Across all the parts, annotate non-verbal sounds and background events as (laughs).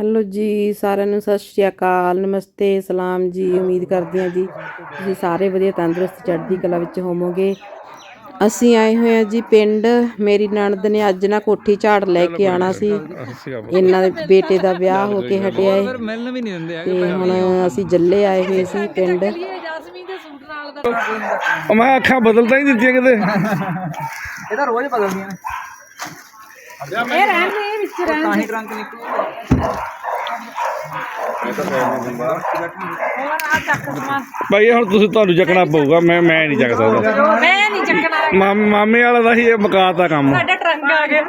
Hello ਜੀ ਸਾਰਿਆਂ ਨੂੰ ਸਤਿ ਸ਼੍ਰੀ ਅਕਾਲ ਨਮਸਤੇ ਸਲਾਮ ਜੀ ਉਮੀਦ ਕਰਦੇ ਹਾਂ ਜੀ ਤੁਸੀਂ ਸਾਰੇ ਵਧੀਆ ਤੰਦਰੁਸਤ ਚੜ੍ਹਦੀ ਕਲਾ ਵਿੱਚ ਹੋਵੋਗੇ। ਅਸੀਂ ਆਏ ਹੋਏ ਹਾਂ ਜੀ ਪਿੰਡ ਮੇਰੀ ਨਣਦ ਨੇ ਅੱਜ ਨਾ ਕੋਠੀ ਝਾੜ ਲੈ ਕੇ ਆਣਾ ਸੀ। ਇਹਨਾਂ ਦੇ ਬੇਟੇ ਦਾ ਵਿਆਹ ਹੋ ਕੇ ਹਟਿਆ ਏ। ਮਿਲਣ ਵੀ ਨਹੀਂ ਦਿੰਦੇ ਆ ਤੇ ਹੁਣ ਅਸੀਂ ਜੱਲੇ ਆਏ ਹੋਏ ਸੀ ਪਿੰਡ। ਮੈਂ ਅੱਖਾਂ ਬਦਲਦਾ ਹੀ ਦਿੱਤੀਆਂ ਕਿਤੇ। ਇਹ ਤਾਂ ਰੋਜ਼ ਬਦਲਦੀਆਂ ਨੇ। ਇਹ ਰਹਿੰਦੇ ਵਿੱਚ ਰਹਿੰਦੇ ਤਾਂ ਹੀ ਟਰੰਕ ਨਿਕਲੂਗਾ ਭਾਈ ਇਹ ਹੁਣ ਤੁਸੀਂ ਤੁਹਾਨੂੰ ਚੱਕਣਾ ਪਊਗਾ ਮੈਂ ਮੈਂ ਨਹੀਂ ਚੱਕ ਸਕਦਾ। ਮੈਂ ਨਹੀਂ ਚੱਕਣਾ। ਮਾਮ- ਮਾਮੇ ਵਾਲਾ ਦਾ ਹੀ ਇਹ ਮਕਾਤਾ ਕੰਮ ਸਾਡਾ ਟਰੰਕ ਆ ਗਿਆ।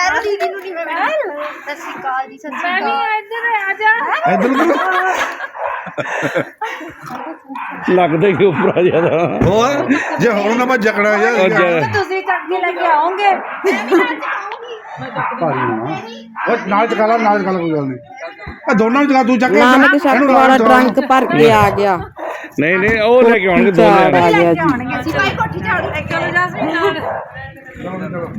ਐਰੋ ਦੀਦੀ ਨੂੰ ਨਹੀਂ ਮੈਂ ਸਤਿ ਸ਼੍ਰੀ ਅਕਾਲ ਜੀ ਸਤਿ ਸ਼੍ਰੀ ਅਕਾਲ। ਇੱਧਰ ਆ ਜਾ। ਇਧਰ ਲੱਗਦਾ ਹੀ ਉੱਪਰ ਆ ਜਾਂਦਾ। ਹੋਰ ਜੇ ਹੁਣ ਨਾ ਮੈਂ ਜਕੜਾ ਯਾਰ ਤੁਸੀਂ ਚੱਕੀ ਲੈ ਕੇ ਆਓਗੇ। ਨਾਲ ਚਕਾ ਲਾ ਨਾਲ ਚਕਾ ਲਾ ਕੋਈ ਗੱਲ ਨਹੀਂ। ਆ ਦੋਨਾਂ ਨੂੰ ਚਕਾ ਤੂੰ ਚੱਕ ਨਾਨਕ ਛੱਕ ਵਾਲਾ ਟਰੰਕ ਭਰ ਕੇ ਆ ਗਿਆ। ਨਹੀਂ ਨਹੀਂ ਉਹ ਲੈ ਕੇ ਆਉਣਗੇ ਦੋ ਜਣੇ। ਆ ਗਿਆ ਜੀ। ਭਾਈ ਕੋਠੀ ਝਾੜੂ ਲੈ ਕੇ ਚਲੋ ਜਾਸਮੀਨ ਨਾਲ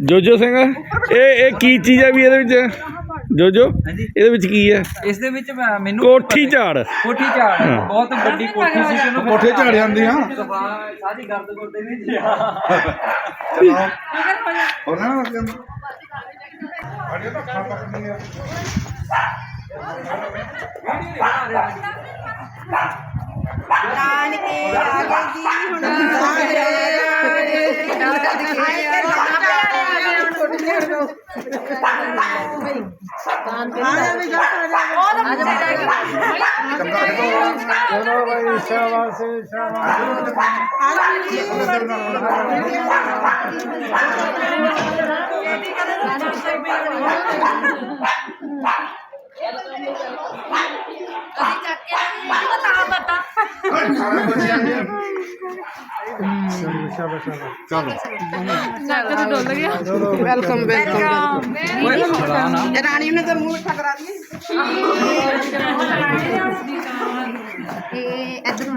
ਜੋਜੋ ਸਿੰਘ ਇਹ ਇਹ ਕੀ ਚੀਜ਼ ਹੈ ਵੀ ਇਹਦੇ ਵਿੱਚ? ਜੋਜੋ ਇਹਦੇ ਵਿੱਚ ਕੀ ਹੈ? ਇਸ ਦੇ ਵਿੱਚ ਮੈਨੂੰ ਕੋਠੀ ਝਾੜ। ਕੋਠੀ ਝਾੜ। ਬਹੁਤ ਵੱਡੀ ਕੋਠੀ ਸੀ ਜਿਹਨੂੰ ਕੋਠੇ ਝਾੜ ਜਾਂਦੀ ਆ। ਸਾਰੀ ਗਰਦ ਗੁਰਦੇ ਨਹੀਂ ਸੀ ਉਹਨਾਂ ਨੂੰ దానికి ਰੱਖ ਜਾਂਦਾ ਅੜੇ ਤਾਂ ਖਾਤਾ ਕਰਨੀ ਆ ਵੈਲਕਮ ਵੈਲਕਮ ਇਹ ਇੱਧਰ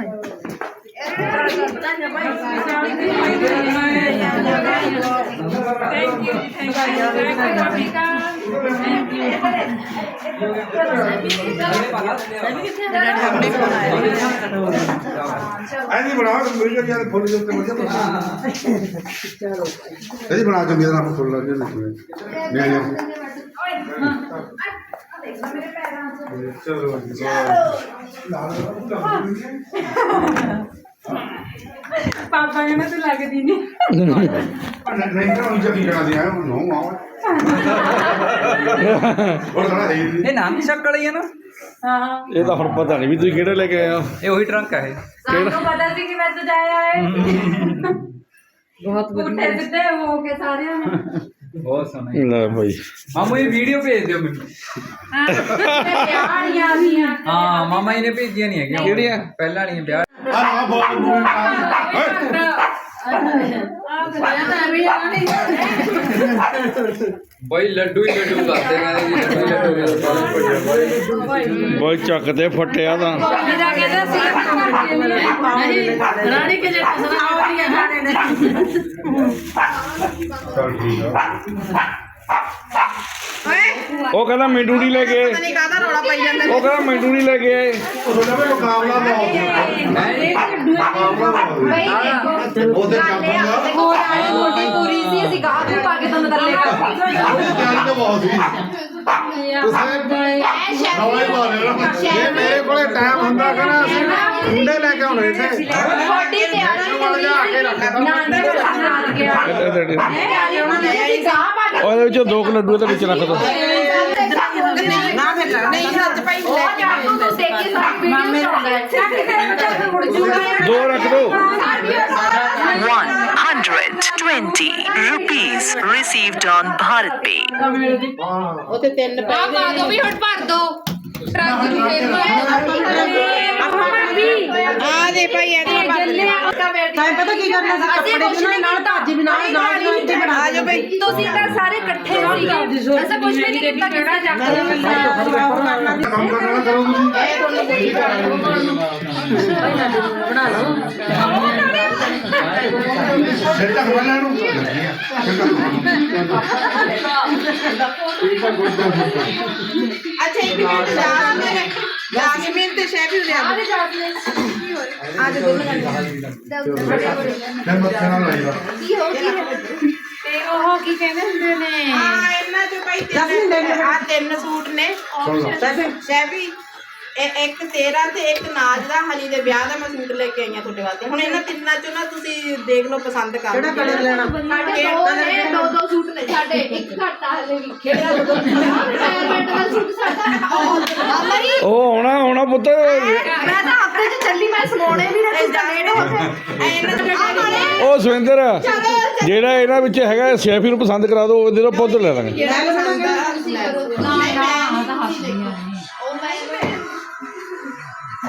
ਨੂੰ ਆਇਓ। ਐਨੀ ਬਣਾ ਮੇਰੀ ਯਾਰ ਫੁੱਲ ਦੇ ਵਧੀਆ ਬਣਾ ਚਲੋ ਇਹਦੀ ਬਣਾ ਚੰਗੀ ਤਰ੍ਹਾਂ ਫੁੱਲ ਲੱਗ ਜਾਣੇ ਨਹੀਂ ਨਹੀਂ ਚਲੋ ਪਾਪਾ ਕਹਿੰਦਾ ਤੂੰ ਲੱਗਦੀ ਨਹੀਂ ਨਹੀਂ ਤਾਂ ਉਹ ਜਗੀ ਕਰਾ ਦਿਆ ਨੋ। ਆਓ ਹੋਰ ਕਹਣਾ ਹੈ ਇਹ ਨਾਮ ਸ਼ੱਕ ਵਾਲੀ ਹੈ ਨਾ। ਹਾਂ। ਇਹ ਤਾਂ ਹੁਣ ਪਤਾ ਨਹੀਂ ਵੀ ਤੁਸੀਂ ਕਿਹੜੇ ਲੈ ਕੇ ਆਏ ਹੋ। ਇਹ ਉਹੀ ਟਰੰਕ ਹੈ ਇਹ। ਸਾਨੂੰ ਪਤਾ ਸੀ ਕਿ ਮੈਂ ਸਜਾਇਆ ਹੈ ਬਹੁਤ ਉੱਠੇ ਸਿੱਧੇ ਹੋ ਕੇ ਸਾਰਿਆਂ ਨੇ। ਬਹੁਤ ਸੋਹਣਾ ਲੈ ਭਾਈ ਮਾਮੂ ਇਹ ਵੀਡੀਓ ਭੇਜ ਦਿਓ ਮੈਨੂੰ। ਹਾਂ। ਵਿਆਹ ਵਾਲੀਆਂ ਆ। ਗਈਆਂ ਹਾਂ ਮਾਮਾ ਜੀ ਨੇ ਭੇਜੀਆਂ ਨਹੀਂ ਹੈਗੀਆਂ। ਕਿਹੜੀਆਂ? ਪਹਿਲਾਂ ਵਾਲੀਆਂ ਵਿਆਹ ਆ ਆ ਬਹੁਤ ਬਾਈ ਲੱਡੂ ਹੀ ਲੱਡੂ ਕਰਦੇ ਕਹਿੰਦੇ ਜੀ ਲੱਡੂ ਹੀ ਲੱਡੂ ਕਰਦੇ ਬੋਲ ਚੱਕ ਤੇ ਫਟਿਆ ਤਾਂ। ਮੇਰਾ ਕਹਿੰਦਾ ਸੀ ਨਹੀਂ ਰਾਣੀ ਕੇ ਜੇ ਸੁਣਾਉਂਦੀਆਂ ਹਾੜੇ ਨੇ ਚਲ ਠੀਕ ਆ। ਉਹ ਕਹਿੰਦਾ ਮੈਨੂੰ ਨਹੀਂ ਲੈ ਕੇ ਨਹੀਂ ਕਾਹਦਾ ਰੌਲਾ ਪਈ ਜਾਂਦਾ ਉਹ ਕਹਿੰਦਾ ਮੈਨੂੰ ਨਹੀਂ ਲੈ ਕੇ ਆਏ। ਉਹ ਤੁਹਾਡਾ ਵੀ ਮੁਕਾਬਲਾ ਬਹੁਤ ਬਈ ਦੇਖੋ ਉਹਦੇ ਚਾਪੂਗਾ ਹੋਰ ਆਲੀ ਮੋਟੀ ਪੂਰੀ ਸੀ ਅਸੀਂ ਗਾਹ ਤੋਂ ਪਾ ਕੇ ਤੁਹਾਨੂੰ ਥੱਲੇ ਕਰਤੀ ਤਿਆਰੀ ਤਾਂ ਬਹੁਤ ਸੀ। ਨਵਾਂ ਹੀ ਮਾਰਿਆ ਨਾ। ਜੇ ਮੇਰੇ ਕੋਲੇ ਟਾਈਮ ਹੁੰਦਾ ਕਹਿੰਦਾ ਅਸੀਂ ਮੁੰਡੇ ਲੈ ਕੇ ਆਉਣੇ ਇੱਥੇ। ਛੋਟੀ ਤਿਆਰੀ ਪੂਰੀ ਸੀ ਨਾ ਨਾ ਨਾਲ ਗਿਆ ਇੱਧਰ ਇੱਧਰ ਇੱਧਰ। ਤਿਆਰੀ ਉਹਨਾਂ ਨੇ ਅਸੀਂ ਗਾਹ ਪਾ ਕੇ ਉਹ ਇਹਦੇ ਵਿੱਚੋਂ ਦੋ ਕੁ ਲੱਡੂ ਇਹਦੇ ਵਿੱਚ ਰੱਖ ਦੋ। ਨਾ ਫਿਰ ਨਹੀਂ ਹੱਥ ਪਾਈ ਲੈ ਕੇ ਤੂੰ ਦੇਖ ਕੇ ਸਾਡੀ ਵੀਡੀਓ ਚਾਹੁੰਦਾ ਹੈ ਚੱਕ ਕੇ ਚੱਕ ਮੁੜ ਜੂਗਾ ਦੋ ਰੱਖ ਦੋ 120 rupees received on Bharat Pay. ਉੱਥੇ ਤਿੰਨ ਪੈ ਆ ਪਾ ਦੋ ਵੀ ਹੁਣ ਭਰ ਦੋ ਟਰੱਕ ਨੂੰ ਫੇਰ ਆ ਦੇ ਭਾਈ ਇਹਦੇ ਤਾਂ ਪਤਾ ਕੀ ਕਰਨਾ ਸੀ ਕੱਪੜੇ ਦੇ ਨਾਲ ਭਾਜੀ ਵੀ ਨਾਲ ਨਾਲ ਨਾਲ ਇੱਥੇ ਬਣਾ ਆ ਜਾਓ ਬਈ ਤੁਸੀਂ ਤਾਂ ਸਾਰੇ ਇਕੱਠੇ ਸੀਗੇ ਐਸਾ ਕੁਝ ਵੀ ਨਹੀਂ ਕੀਤਾ ਕਿਹੜਾ ਚੱਕ ਕੰਮ ਕਰਨਾ ਕਰੋ ਤੁਸੀਂ ਸਿਰ ਢੱਕ ਪਹਿਲਾਂ ਇਹਨੂੰ ਲੱਗੀ ਆ ਸਿਰ ਢੱਕ ਜਾਸਮੀਨ ਤੇ ਸ਼ੈਫੀ ਉਰੇ ਆ ਮੈਂ ਮੱਥੇ ਨਾਲ ਲਾਈਦਾ ਤੇ ਉਹ ਕੀ ਕਹਿੰਦੇ ਹੁੰਦੇ ਨੇ? ਇਹਨਾਂ ਚੋਂ ਭਾਈ ਤਿੰਨ ਆ ਤਿੰਨ ਸੂਟ ਨੇ। ਸੁਣ ਲਓ। ਸ਼ੈਫੀ ਇਹ ਇੱਕ ਤੇਰਾ ਤੇ ਇੱਕ ਨਾਜ ਦਾ ਹਨੀ ਦੇ ਵਿਆਹ ਦਾ ਮੈਂ ਸੂਟ ਲੈ ਕੇ ਆਈ ਆ ਤੁਹਾਡੇ ਵਾਸਤੇ। ਹੁਣ ਇਹਨਾਂ ਤਿੰਨਾਂ ਚੋਂ ਨਾ ਤੁਸੀਂ ਦੇਖ ਲਓ ਪਸੰਦ ਕਰ ਕਿਹੜਾ ਕਲਰ ਲੈਣਾ? ਸਾਡੇ ਦੋ ਨੇ ਦੋ ਦੋ ਸੂਟ ਨੇ। ਸਾਡੇ ਇੱਕ ਘੱਟ ਹਲੇ ਵੀ। ਖੇੜਾ ਦੋ ਰਿਟਾਇਰਮੈਂਟ ਦਾ ਸੂਟ ਸਾਡਾ। ਉਹ ਆਉਣਾ ਆਉਣਾ ਪੁੱਤ। ਮੈਂ ਤਾਂ ਹਫ਼ਤੇ ਚ ਚੱਲੀ ਮੈਂ ਸਮਾਉਣੇ ਵੀ ਨੇ ਤੁਸੀਂ ਹੋ ਇਹਨਾਂ ਉਹ ਸੁਰਿੰਦਰ ਜਿਹੜਾ ਇਹਨਾਂ ਵਿੱਚ ਹੈਗਾ ਸ਼ੈਫੀ ਨੂੰ ਪਸੰਦ ਕਰਾ ਦਿਓ ਉਹਦੇ ਤੋਂ ਪੁੱਤ ਲੈ ਲਾਂਗੇ। ਜਿਹੜਾ ਪਸੰਦ ਕਰੋ ਨਹੀਂ ਮੈਂ ਤਾਂ ਉਹ ਮੈਂ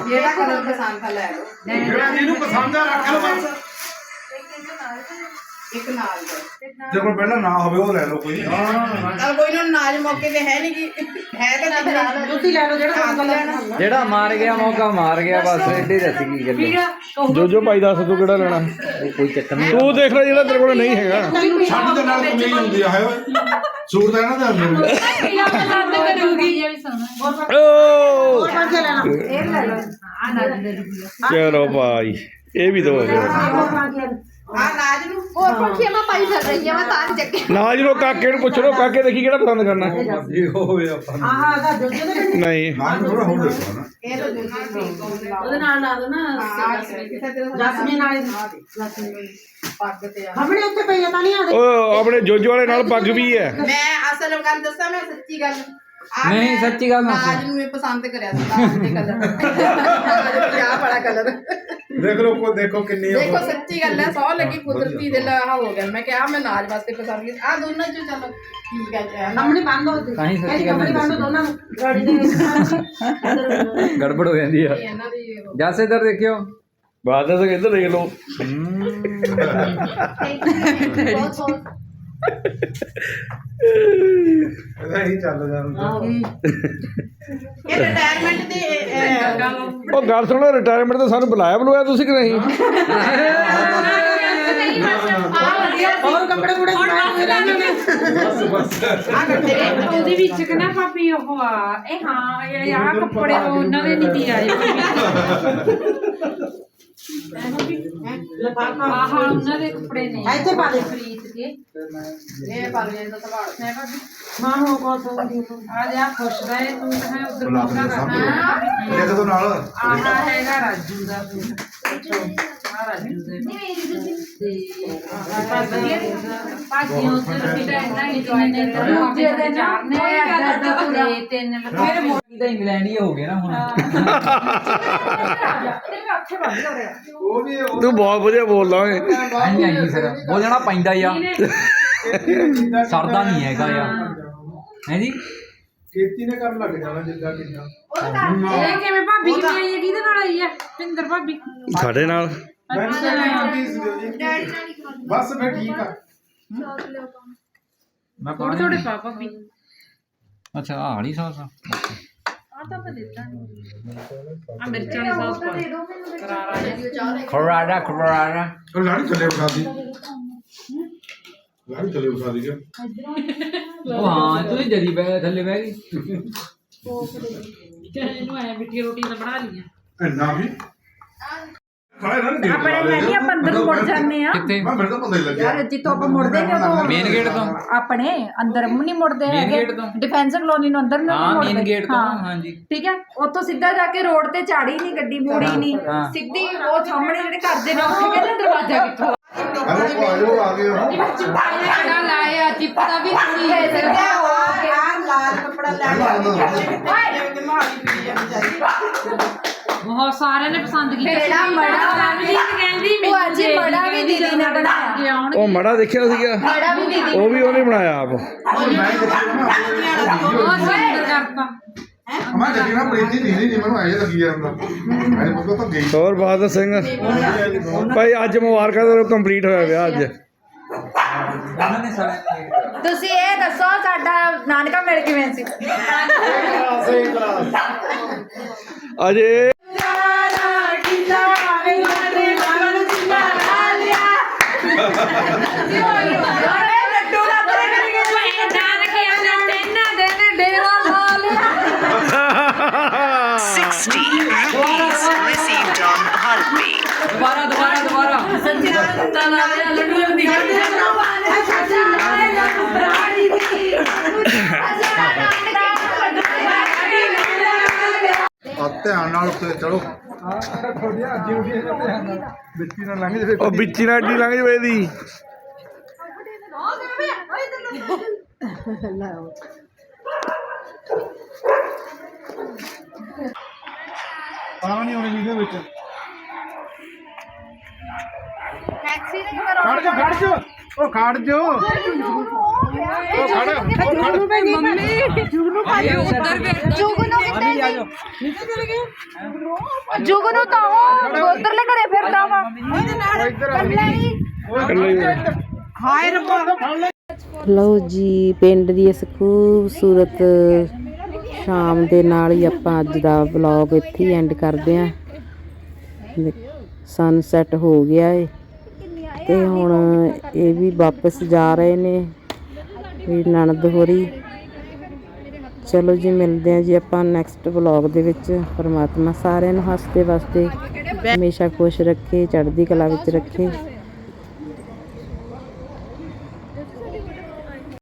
ਜਿਹੜਾ ਕਲਰ ਪਸੰਦ ਆ ਲੈ ਲਓ। ਜਿਹੜਾ ਜਿਹਨੂੰ ਪਸੰਦ ਆ ਰੱਖ ਲਓ ਬਸ। ਇੱਕ ਨਾਲ ਦਾ ਜੇ ਕੋਈ ਪਹਿਲਾਂ ਨਾ ਹੋਵੇ ਉਹ ਲੈ ਲਓ ਕੋਈ। ਹਾਂ ਚਲ ਕੋਈ ਨਾ ਨਾਜ ਮੌਕੇ ਤੇ ਹੈ ਨਹੀਂ ਕਿ ਹੈ ਤਾਂ ਤਿੰਨ ਤੁਸੀਂ ਲੈ ਲਓ ਜਿਹੜਾ ਪਸੰਦ ਲੈਣਾ ਜਿਹੜਾ ਮਾਰ ਗਿਆ ਮੌਕਾ ਮਾਰ ਗਿਆ ਬਸ ਐਡੀ ਦੱਸ ਕੀ ਗੱਲ ਜੋ ਜੋ ਭਾਈ ਦੱਸ ਤੂੰ ਕਿਹੜਾ ਲੈਣਾ? ਕੋਈ ਚੱਕਰ ਨਹੀਂ। ਤੂੰ ਦੇਖ ਲੈ ਜਿਹੜਾ ਤੇਰੇ ਕੋਲ ਨਹੀਂ ਹੈਗਾ। ਸਾਡੀ ਤਾਂ ਨਾਲ ਕਮੀ ਹੁੰਦੀ ਆ ਹੈ ਓਏ। ਸੂਟ ਤਾਂ ਇਹਨਾਂ ਦਾ ਮਿਲੂਗਾ ਪਸੰਦ ਕਰੂਗੀ ਓ। ਚਲੋ ਭਾਈ ਇਹ ਵੀ ਦੋ ਆ ਨਾਜ ਨੂੰ। ਹੋਰ ਪੱਖੀਆਂ ਮੈਂ ਪਾਈ ਫਿਰ ਰਹੀ ਆ ਮੈਂ ਤਾਂ ਨਹੀਂ ਚੱਕੇ ਨਾ ਜੀ ਕਾਕੇ ਨੂੰ ਪੁੱਛ ਲੋ ਕਾਕੇ ਦੇਖੀ ਕਿਹੜਾ ਪਸੰਦ ਕਰਨਾ। ਜੀ ਹੋਵੇ ਆਪਾਂ ਨਹੀਂ। ਨਾ ਥੋੜਾ ਹੋਰ ਦੇਖੋ ਨਾ। ਇਹ ਤਾਂ ਦੂਸਰੀ ਉਹਦੇ ਨਾਲ ਲਾ ਦੋ ਨਾ ਜਸਮੀਨ ਵਾਲੇ ਪੱਗ ਤੇ ਆ। ਉਹ ਆਪਣੇ ਜੋਜੋ ਵਾਲੇ ਨਾਲ ਪੱਗ ਵੀ ਹੈ। ਮੈਂ ਅਸਲ ਗੱਲ ਦੱਸਾਂ ਮੈਂ ਸੱਚੀ ਗੱਲ। ਆਹ ਨਹੀਂ, ਮੈਂ ਸੱਚੀ ਗੱਲ ਦੱਸ। ਨਾਜ ਨੂੰ ਇਹ ਪਸੰਦ ਕਰਿਆ ਸੀ ਨਾਜ ਦੇ ਕਲਰ ਕਿਆ ਬੜਾ ਕਲਰ ਦੇਖ ਲਓ ਕੋ ਦੇਖੋ ਕਿੰਨੀ ਉਹ- ਦੇਖੋ ਸੱਚੀ ਗੱਲ ਹੈ ਸੌ ਲੱਗੀ ਕੁਦਰਤੀ ਦੇ ਲਾ ਹੋ ਗਿਆ। ਮੈਂ ਕਿਹਾ ਮੈਂ ਨਾਜ ਵਾਸਤੇ ਪਸੰਦ ਕੀਤਾ। ਆ ਦੋਨਾਂ ਚੋਂ ਚੱਲ ਠੀਕ ਹੈ ਜੀ ਤਾਂ ਹੀ ਸੱਚੀ ਗੱਲ ਨਹੀਂ ਗੜਬੜ ਹੋ ਜਾਂਦੀ ਆ। ਇਹਨਾਂ ਦੀ ਉਹ- ਜੱਸ ਇੱਧਰ ਦੇਖਿਓ। ਬਾਤ ਤਾਂ ਇੱਧਰ ਦੇਖ ਲਓ। (laughs) ਬਹੁਤ ਬਹੁਤ ਇਹਦਾ ਹੀ ਚੱਲ ਜਾਂਦਾ ਇਹ ਰਿਟਾਇਰਮੈਂਟ ਦੇ ਉਹ ਗੱਲ ਸੁਣੋ ਰਿਟਾਇਰਮੈਂਟ ਤੇ ਸਾਨੂੰ ਬੁਲਾਇਆ ਬੁਲਾਇਆ ਤੁਸੀਂ ਕਿ ਨਹੀਂ? ਉਹਦੇ ਵਿੱਚ ਕਿ ਨਾ ਭਾਬੀ ਉਹ ਆ ਇਹ ਹਾਂ ਇਹ ਆ ਕੱਪੜੇ ਉਹਨਾਂ ਦੇ ਨਹੀਂ ਦੀ ਆਏ ਆਹ ਉਹਨਾਂ ਦੇ ਕੱਪੜੇ ਨੇ। ਇੱਥੇ ਪਾ ਦੇ ਖਰੀਦ ਕੇ ਇਹ ਪਾ ਲਿਆ ਤਾਂ ਸਵਾਲ ਮੈਂ ਭਾਬੀ ਆ ਜਾ ਖੁਸ਼ ਰਹੇ ਤੂੰ ਕਹਾਂ ਉਧਰ ਬੁਲਾ ਮੌਕਾ ਕੇ ਸਭ ਕਰਨਾ। ਇਹ ਤੋਂ ਨਾਲ। ਆਹ ਹੈਗਾ ਰਾਜੂ ਦਾ ਆ ਰਾਜੂ ਦੇ। ਤੇ ਆਹ ਭਾਜੀ ਉਧਰ ਵੀ ਲੈਣਾ ਹੀ ਜੁਆਇਨ ਦੂਜੇ ਦੇ ਚਾਰ ਨੇ ਤੇ ਤਿੰਨ ਮੇਰੇ ਮੋਟੀ ਤਾਂ ਇੰਗਲੈਂਡ ਹੀ ਹੋ ਗਿਆ ਨਾ ਹੁਣ। (laughs) ਉਹ ਵੀ ਉਹ ਤੂੰ ਬਹੁਤ ਵਧੀਆ ਬੋਲਦਾ ਓਏ। ਹਾਂਜੀ ਹਾਂਜੀ ਸਰ ਬੋਲਣਾ ਪੈਂਦਾ ਹੀ ਆ। ਸਰਦਾ ਨਹੀਂ ਹੈਗਾ ਯਾਰ। ਹੈ। ਜੀ? ਖੇਤੀ ਨੇ ਕਰਨ ਲੱਗ ਜਾਣਾ ਜਿੱਦਾਂ ਕਿੰਨਾ ਇਹ ਕਿਵੇਂ ਭਾਬੀ ਕਿਵੇਂ ਆਈ ਹੈ? ਕਿਹਦੇ ਨਾਲ ਆਈ ਹੈ? ਪਿੰਦਰ ਭਾਬੀ। ਸਾਡੇ ਨਾਲ। ਦਿਓ ਜੀ। ਬਸ ਫਿਰ ਠੀਕ ਆ। ਮੈਂ ਥੋੜੇ ਥੋੜੇ ਪਾ ਭਾਬੀ ਅੱਛਾ ਆਹ ਵਾਲੀ ਸੌਸ ਆ। ਆ ਤਾਂ ਮੈਂ ਦਿੱਤਾ ਆ ਮਿਰਚਾਂ ਵਾਲੀ ਸੌਸ ਪਾ ਕਰਾਰਾ ਜਿਹਾ। ਖਰਾਰਾ ਖਰਾਰਾ। ਉਹ ਲਾੜੀ ਥੱਲੇ ਉਠਾ ਦੀ। ਲਾੜੀ ਥੱਲੇ ਉਠਾ ਦੀ ਕਿਆ ਉਹ ਹਾਂ ਤੂੰ ਹੀ ਜਰੀ ਬੈ ਥੱਲੇ ਬਹਿ ਗਈ। ਇਹਨੂੰ ਐ ਮਿੱਠੀ ਰੋਟੀ ਤਾਂ ਬਣਾ ਲਈਆਂ। ਇੰਨਾ ਵੀ? ਖਾਏ ਨਾ ਦੇ ਆਪਣੇ ਹੈਗੀ ਆਪਾਂ ਅੰਦਰ ਮੁੜ ਜਾਂਦੇ ਆ ਕਿੱਥੇ? ਮੈਂ ਮੈਨੂੰ ਤਾਂ ਪਤਾ ਹੀ ਲੱਗਿਆ ਜਿੱਥੋਂ ਆਪਾਂ ਮੁੜਦੇ ਨੇ ਉਦੋਂ ਮੇਨ ਗੇਟ ਤੋਂ। ਆਪਣੇ ਅੰਦਰ ਨਹੀਂ ਮੁੜਦੇ Main ਹੈਗੇ। gate ਤੋਂ? ਡਿਫੈਂਸ ਕਲੋਨੀ ਨੂੰ ਅੰਦਰ ਨੂੰ ਹਾਂ ਨਹੀਂ ਮੇਨ ਮੁੜਦੇ। ਗੇਟ ਤੋਂ ਹਾਂ। ਹਾਂਜੀ। ਠੀਕ ਹੈ? ਉੱਥੋਂ ਸਿੱਧਾ ਜਾ ਕੇ ਰੋਡ ਤੇ ਚਾੜੀ ਨਹੀਂ ਗੱਡੀ ਮੋੜੀ ਨਹੀਂ। ਹਾਂ। ਸਿੱਧੀ ਉਹ ਸਾਹਮਣੇ ਜਿਹੜੇ ਘਰ ਦੇ ਨੇ ਉੱਥੇ ਕਹਿੰਦੇ ਦਰਵਾਜ਼ਾ ਕਿੱਥੋਂ? ਹਲੋ ਆਜੋ ਆ ਗਏ ਹੋ। ਕਿਹੜਾ ਲਾਇਆ ਚਿੱਪ ਦਾ ਵੀ ਸਿੱਧਾ ਹੋ ਆ ਲਾਲ ਕੱਪੜਾ ਲੈ ਕੇ ਤੇ ਮਾਰੀ ਪੀ ਜਾਂਦੀ ਬਹੁਤ ਸਾਰਿਆਂ ਨੇ ਪਸੰਦ ਕੀਤਾ ਕਿਹੜਾ ਮੜਾ ਵੀ ਕਹਿੰਦੀ ਉਹ ਅੱਜ ਮੜਾ ਵੀ ਦੀਦੀ ਨੇ ਬਣਾਇਆ। ਉਹ ਮੜਾ ਦੇਖਿਆ ਸੀਗਾ। ਮੜਾ ਵੀ ਦੀਦੀ ਉਹ ਵੀ ਉਹਨੇ ਬਣਾਇਆ। ਆਪ। ਮੈਂ ਕਿਹਾ ਨਾ ਬਹੁਤ ਸੁੰਦਰ ਕਰਤਾ। ਮੈਂ ਨਾ ਪ੍ਰੀਤੀ ਦੀ ਨਹੀਂ ਮੈਨੂੰ ਐਂ ਲੱਗੀ ਜਾਂਦਾ ਮੈਂ ਪੁੱਛਦਾ ਤਾਂ ਗਈ। ਹੋਰ ਬਾਦਲ ਸਿੰਘ। ਭਾਈ ਅੱਜ ਮੁਬਾਰਕਾਂ ਦਾ ਕੰਪਲੀਟ ਹੋਇਆ ਵਿਆਹ ਅੱਜ। ਤੁਸੀਂ ਇਹ ਦੱਸੋ ਸਾਡਾ ਨਾਨਕਾ ਮਿਲ ਕਿਵੇਂ ਸੀ? ਅਜੇ ਲੱਡੂ ਲੱਭਦੇ ਕਰੀ ਗਏ ਨਾਨਕੇ ਆਲੇ ਤਿੰਨ ਦਿਨ ਡੇਰਾ ਲਾ ਲਿਆ ਦੁਬਾਰਾ ਦੁਬਾਰਾ ਦੁਬਾਰਾ। ਸੱਚੀ ਨਾਲ ਦਿੱਤਾ ਲਾ ਲਿਆ ਲੱਡੂ ਦੀ। ਆ ਧਿਆਨ ਨਾਲ ਉੱਤੇ ਚੜੋ ਉਹ ਵਿੱਚੀ ਨਾਲ ਢੀ ਲੰਘ ਜਵੇ ਤਾਂ ਨਹੀਂ ਹੋਣੀ ਜਿਹਦੇ ਵਿੱਚ। ਟੈਕਸੀ ਦੇ ਖੜ ਜਾ ਖੜ ਜਾ। ਉਹ ਖੜ ਜਾ। ਉਹ ਖੜ ਉਹ ਖੜ। ਮੰਮੀ। ਜੁਗਨੂ ਭਾਈ ਉੱਧਰ ਜੁਗਨੂ ਕਿੱਥੇ ਆ ਜਾਓ। ਜੁਗਨੂ ਤਾਂ ਉਹ ਉਧਰਲੇ ਘਰੇ ਫਿਰਦਾ ਵਾ ਲਓ ਜੀ ਪਿੰਡ ਦੀ ਇਸ ਖੂਬਸੂਰਤ ਸ਼ਾਮ ਦੇ ਨਾਲ ਹੀ ਆਪਾਂ ਅੱਜ ਦਾ ਵਲੌਗ ਇੱਥੇ ਹੀ ਐਂਡ ਕਰਦੇ ਆਂ ਸਨਸੈਟ ਹੋ ਗਿਆ ਏ। ਤੇ ਹੁਣ ਇਹ ਵੀ ਵਾਪਸ ਜਾ ਰਹੇ ਨੇ, ਵੀ ਨਣਦ ਹੋਰੀ। ਚਲੋ ਜੀ, ਮਿਲਦੇ ਆਂ ਜੀ ਆਪਾਂ ਨੈਕਸਟ ਵਲੌਗ ਦੇ ਵਿੱਚ। ਪਰਮਾਤਮਾ ਸਾਰਿਆਂ ਨੂੰ ਹੱਸਦੇ ਵਸਦੇ ਹਮੇਸ਼ਾ ਖੁਸ਼ ਰੱਖੇ, ਚੜ੍ਹਦੀ ਕਲਾ ਵਿੱਚ ਰੱਖੇ।